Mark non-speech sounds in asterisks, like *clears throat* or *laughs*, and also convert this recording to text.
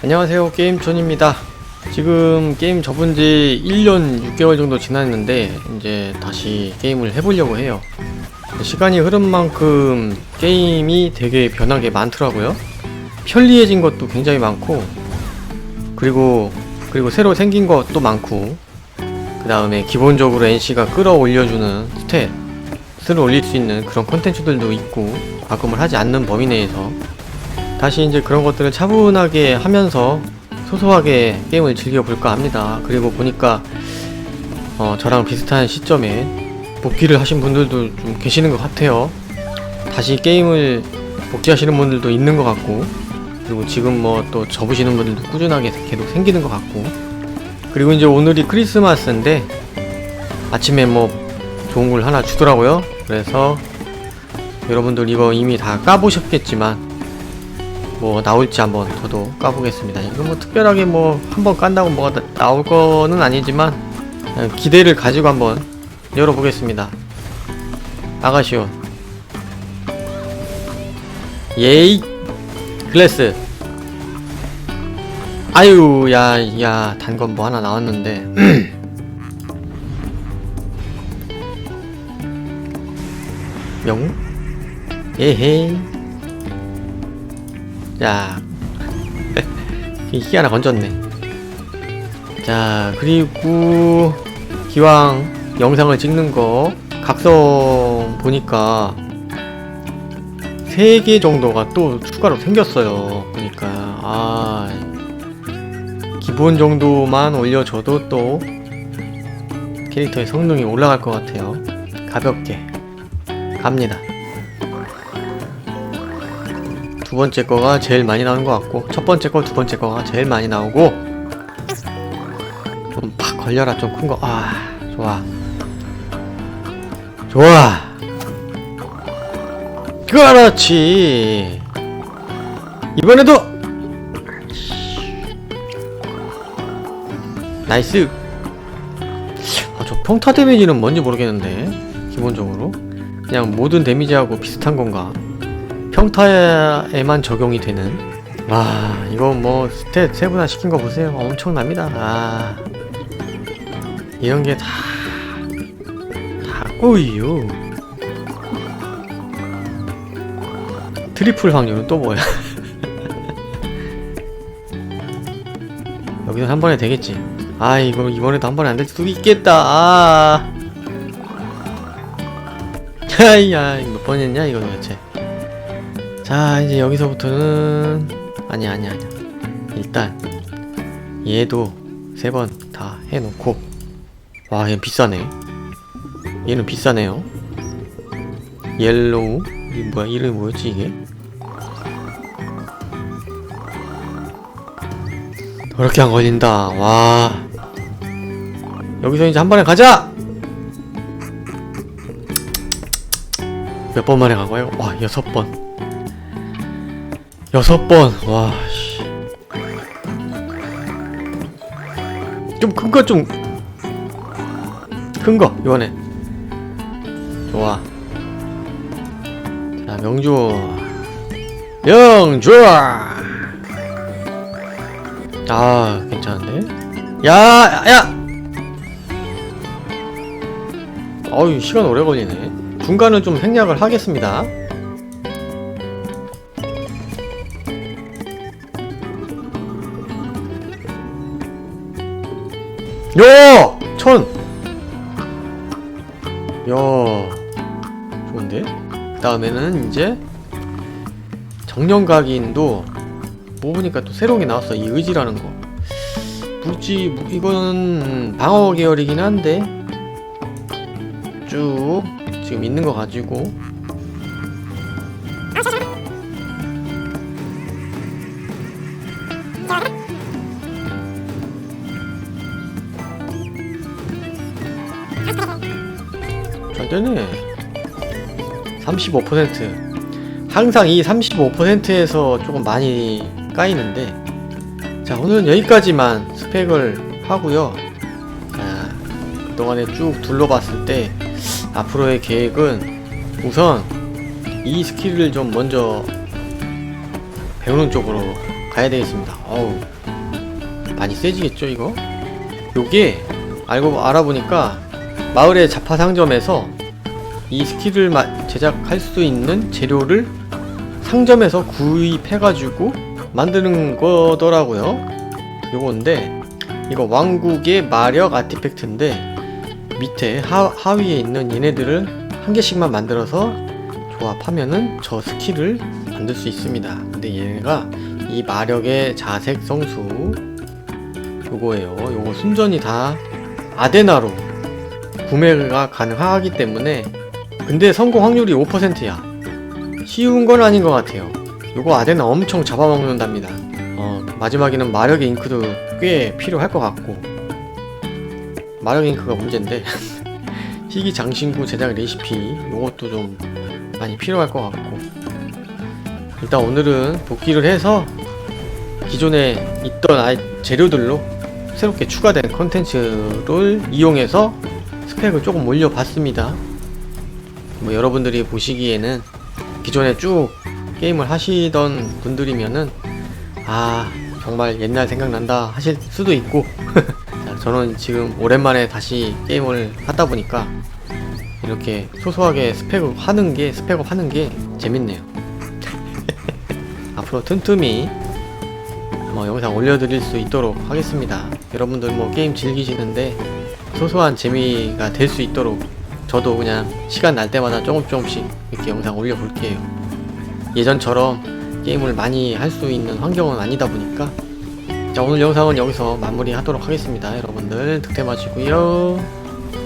안녕하세요. 게임존입니다. 지금 게임 접은 지 1년 6개월 정도 지났는데 이제 다시 게임을 해보려고 해요. 시간이 흐른 만큼 게임이 되게 변하게 많더라고요. 편리해진 것도 굉장히 많고 그리고 그리고 새로 생긴 것도 많고 그 다음에 기본적으로 NC가 끌어올려주는 스탯을 올릴 수 있는 그런 콘텐츠들도 있고 과금을 하지 않는 범위 내에서 다시 이제 그런 것들을 차분하게 하면서 소소하게 게임을 즐겨볼까 합니다. 그리고 보니까 어, 저랑 비슷한 시점에 복귀를 하신 분들도 좀 계시는 것 같아요. 다시 게임을 복귀하시는 분들도 있는 것 같고 그리고 지금 뭐 또 접으시는 분들도 꾸준하게 계속 생기는 것 같고 그리고 이제 오늘이 크리스마스인데 아침에 뭐 좋은 걸 하나 주더라고요. 그래서 여러분들 이거 이미 다 까보셨겠지만 뭐 나올지 한번 저도 까보겠습니다. 이거 뭐 특별하게 뭐 한번 깐다고 뭐가 나, 나올 거는 아니지만 기대를 가지고 한번 열어보겠습니다. 아가시온 예이 글래스. 아유 야야 단건 뭐 하나 나왔는데. *clears throat* 영웅 예헤이 자, 희 하나 건졌네. 자, 그리고 기왕 영상을 찍는 거 각성 보니까 3개 정도가 또 추가로 생겼어요. 보니까 아 기본 정도만 올려줘도 또 캐릭터의 성능이 올라갈 것 같아요. 가볍게 갑니다. 두 번째 거가 제일 많이 나오는 것 같고 첫 번째 거 두 번째 거가 제일 많이 나오고 좀 팍 걸려라 좀 큰 거. 아 좋아. 좋아. 그렇지. 이번에도. 나이스. 아, 저 평타 데미지는 뭔지 모르겠는데 기본적으로. 그냥 모든 데미지하고 비슷한 건가 평타에만 적용이 되는. 와 이거 뭐 스탯 세분화 시킨 거 보세요. 엄청납니다. 아 이런 게 다 다 꼬이요 트리플 확률은 또 뭐야? *laughs* 여기서 한 번에 되겠지. 아 이거 이번에도 한 번에 안 될 수도 있겠다. 아. *laughs* 이거 몇번 했냐 이거 도대체 자 이제 여기서부터는 아니야 아니야 아니야. 일단 얘도 세 번 다 해놓고. 와 얘는 비싸네. 얘는 비싸네요. 옐로우? 이 뭐야? 이름이 뭐였지 이게? 더럽게 안 걸린다. 와. 여기서 이제 한 번에 가자! 몇 번 만에 간 거예요? 와 여섯 번 여섯 번, 와, 씨. 좀 큰 거 좀, 큰 거, 이번에. 좋아. 자, 명주. 명주! 아, 괜찮은데? 야, 야! 어유 시간 오래 걸리네. 중간은 좀 생략을 하겠습니다. 야! 천! 야 좋은데? 그 다음에는 이제 정령각인도 뭐 보니까 또 새로운 게 나왔어 이 의지라는 거뭐 이거는 방어 계열이긴 한데 쭉 지금 있는 거 가지고 잘 되네. 35% 항상 이 35%에서 조금 많이 까이는데 자 오늘은 여기까지만 스펙을 하고요 자 그동안에 쭉 둘러봤을 때 앞으로의 계획은 우선 이 스킬을 좀 먼저 배우는 쪽으로 가야 되겠습니다. 어우 많이 세지겠죠 이거? 요게 알고 알아보니까 마을의 자파 상점에서 이 스킬을 마- 제작할 수 있는 재료를 상점에서 구입해가지고 만드는 거더라고요. 요건데 이거 왕국의 마력 아티팩트인데 밑에 하, 하위에 있는 얘네들을 한 개씩만 만들어서 조합하면은 저 스킬을 만들 수 있습니다. 근데 얘가 이 마력의 자색 성수 요거예요. 요거 순전히 다 아데나로 구매가 가능하기 때문에 근데 성공 확률이 5%야. 쉬운 건 아닌 것 같아요. 요거 아데나 엄청 잡아먹는답니다. 어, 마지막에는 마력의 잉크도 꽤 필요할 것 같고 마력 잉크가 문제인데 *laughs* 희귀 장신구 제작 레시피 요것도 좀 많이 필요할 것 같고 일단 오늘은 복귀를 해서 기존에 있던 아이 재료들로 새롭게 추가된 컨텐츠를 이용해서 스펙을 조금 올려봤습니다. 뭐 여러분들이 보시기에는 기존에 쭉 게임을 하시던 분들이면은 아 정말 옛날 생각난다 하실 수도 있고 자, *laughs* 저는 지금 오랜만에 다시 게임을 하다 보니까 이렇게 소소하게 스펙을 하는 게 스펙업 하는 게 재밌네요. *laughs* 앞으로 틈틈이 뭐 영상 올려드릴 수 있도록 하겠습니다. 여러분들 뭐 게임 즐기시는데 소소한 재미가 될 수 있도록 저도 그냥 시간 날 때마다 조금 조금씩 이렇게 영상 올려볼게요. 예전처럼 게임을 많이 할 수 있는 환경은 아니다 보니까 자 오늘 영상은 여기서 마무리 하도록 하겠습니다. 여러분들 득템하시고요.